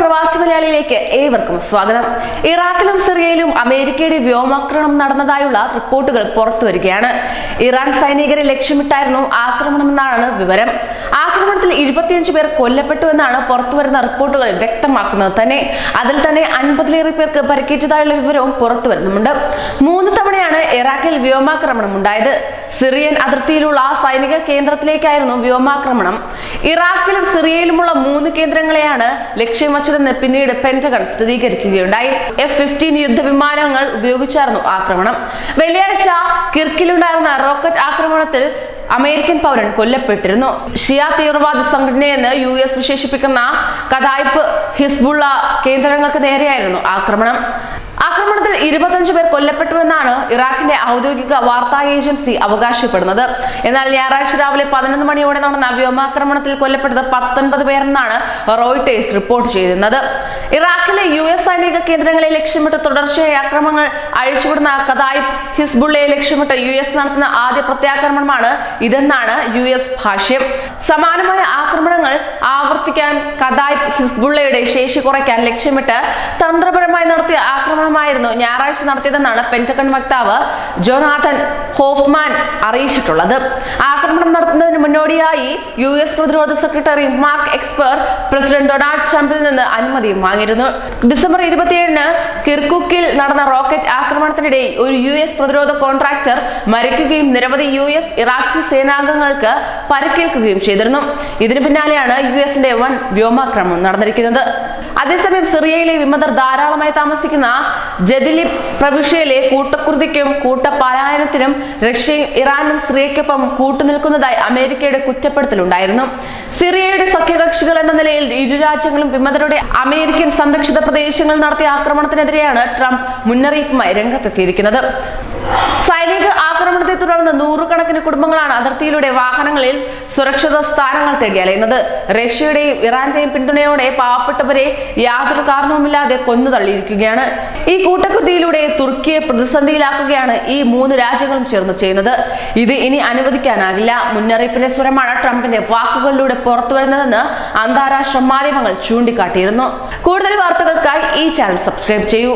പ്രവാസി മലയാളിയിലേക്ക് ഏവർക്കും സ്വാഗതം. ഇറാഖിലും സിറിയയിലും അമേരിക്കയുടെ വ്യോമാക്രമണം നടന്നതായുള്ള റിപ്പോർട്ടുകൾ പുറത്തുവരികയാണ് ഇറാൻ സൈനികരെ ലക്ഷ്യമിട്ടായിരുന്നു ആക്രമണമെന്നാണ് വിവരം. ആക്രമണത്തിൽ ഇരുപത്തിയഞ്ച് പേർ കൊല്ലപ്പെട്ടു എന്നാണ് പുറത്തുവരുന്ന റിപ്പോർട്ടുകൾ വ്യക്തമാക്കുന്നത്. തന്നെ അതിൽ തന്നെ അൻപതിലേറെ പേർക്ക് പരിക്കേറ്റതായുള്ള വിവരവും പുറത്തു വരുന്നുണ്ട് മൂന്ന് തവണയാണ് ഇറാഖിൽ വ്യോമാക്രമണം ഉണ്ടായത്. സിറിയൻ അതിർത്തിയിലുള്ള സൈനിക കേന്ദ്രത്തിലേക്കായിരുന്നു വ്യോമാക്രമണം. ഇറാഖിലും സിറിയയിലുമുള്ള മൂന്ന് കേന്ദ്രങ്ങളെയാണ് ലക്ഷ്യം വച്ചതെന്ന് പിന്നീട് പെന്റഗൺ സ്ഥിരീകരിക്കുകയുണ്ടായി. എഫ് ഫിഫ്റ്റീൻ യുദ്ധവിമാനങ്ങൾ ഉപയോഗിച്ചായിരുന്നു ആക്രമണം. വെള്ളിയാഴ്ച കിർക്കിലുണ്ടായിരുന്ന റോക്കറ്റ് ആക്രമണത്തിൽ അമേരിക്കൻ പൗരൻ കൊല്ലപ്പെട്ടിരുന്നു. ഷിയ തീവ്രവാദ സംഘടനയെന്ന് യു എസ് വിശേഷിപ്പിക്കുന്ന കഥായിപ്പ് ഹിസ്ബുള്ള കേന്ദ്രങ്ങൾക്ക് നേരെയായിരുന്നു ആക്രമണം. ആക്രമണത്തിൽ ഇരുപത്തഞ്ച് പേർ കൊല്ലപ്പെട്ടുവെന്നാണ് ഇറാഖിന്റെ ഔദ്യോഗിക വാർത്താ ഏജൻസി അവകാശപ്പെടുന്നത്. എന്നാൽ ഞായറാഴ്ച രാവിലെ പതിനൊന്ന് മണിയോടെ നടന്ന വ്യോമാക്രമണത്തിൽ കൊല്ലപ്പെട്ടത് പത്തൊൻപത് പേരെന്നാണ് റോയിട്ടേഴ്സ് റിപ്പോർട്ട് ചെയ്യുന്നത് ഇറാഖിലെ യു എസ് സൈനിക കേന്ദ്രങ്ങളെ ലക്ഷ്യമിട്ട് തുടർച്ചയായ ആക്രമണങ്ങൾ അഴിച്ചുവിടുന്ന കഥായിബ് ഹിസ്ബുള്ളയെ ലക്ഷ്യമിട്ട് യു എസ് നടത്തുന്ന ആദ്യ പ്രത്യാക്രമണമാണ് ഇതെന്നാണ് യു എസ് ഭാഷ്യം. സമാനമായ ആക്രമണങ്ങൾ ആവർത്തിക്കാൻ കഥായ് ഹിസ്ബുള്ളയുടെ ശേഷി കുറയ്ക്കാൻ ലക്ഷ്യമിട്ട് തന്ത്രപരമായി നടത്തിയ ആക്രമണമായിരുന്നു ഞായറാഴ്ച നടത്തിയതെന്നാണ് പെന്റഗൺ വക്താവ് ജോനാഥൻ ഹോഫ്മാൻ അറിയിച്ചിട്ടുള്ളത്. ആക്രമണം നടത്തുന്നതിന് മുന്നോടിയായി യു എസ് പ്രതിരോധ secretary Mark Esper president Donald ട്രംപിൽ നിന്ന് അനുമതി വാങ്ങിയിരുന്നു. ഡിസംബർ ഇരുപത്തിയേഴിന് കിർക്കുക്കിൽ നടന്ന റോക്കറ്റ് ആക്രമണത്തിനിടെ ഒരു യു എസ് പ്രതിരോധ കോൺട്രാക്ടർ മരിക്കുകയും നിരവധി യു എസ് ഇറാഖി സേനാംഗങ്ങൾക്ക് പരിക്കേൽക്കുകയും ചെയ്തിരുന്നു ഇതിനു പിന്നാലെയാണ് യു എസിന്റെ വൻ വ്യോമാക്രമണം നടന്നിരിക്കുന്നത്. അതേസമയം സിറിയയിലെ വിമതർ ധാരാളമായി താമസിക്കുന്ന ജദിലി പ്രവിശ്യയിലെ കൂട്ടക്കുരുതിക്കും കൂട്ടപലായനത്തിനും റഷ്യയും ഇറാനും സിറിയയ്ക്കൊപ്പം കൂട്ടുനിൽക്കുന്നതായി അമേരിക്കയുടെ കുറ്റപ്പെടുത്തലുണ്ടായിരുന്നു. സിറിയയുടെ സഖ്യകക്ഷികൾ എന്ന നിലയിൽ ഇരു രാജ്യങ്ങളും വിമതരുടെ അമേരിക്കൻ സംരക്ഷിത പ്രദേശങ്ങളിൽ നടത്തിയ ആക്രമണത്തിനെതിരെയാണ് ട്രംപ് മുന്നറിയിപ്പുമായി രംഗത്തെത്തിയിരിക്കുന്നത്. തുടർന്ന് നൂറുകണക്കിന് കുടുംബങ്ങളാണ് അതിർത്തിയിലൂടെ വാഹനങ്ങളിൽ സുരക്ഷിത സ്ഥാനങ്ങൾ തേടി അലയുന്നത് റഷ്യയുടെയും ഇറാന്റെയും പിന്തുണയോടെ പാവപ്പെട്ടവരെ യാതൊരു കാരണവുമില്ലാതെ കൊന്നു തള്ളിയിരിക്കുകയാണ് ഈ കൂട്ടകൃതിയിലൂടെ തുർക്കിയെ പ്രതിസന്ധിയിലാക്കുകയാണ് ഈ മൂന്ന് രാജ്യങ്ങളും ചേർന്ന് ചെയ്യുന്നത്. ഇത് ഇനി അനുവദിക്കാനാകില്ല. മുന്നറിയിപ്പിന്റെ സ്വരമാണ് ട്രംപിന്റെ വാക്കുകളിലൂടെ പുറത്തു വരുന്നതെന്ന് അന്താരാഷ്ട്ര മാധ്യമങ്ങൾ ചൂണ്ടിക്കാട്ടിയിരുന്നു. കൂടുതൽ വാർത്തകൾക്കായി ഈ ചാനൽ സബ്സ്ക്രൈബ് ചെയ്യൂ.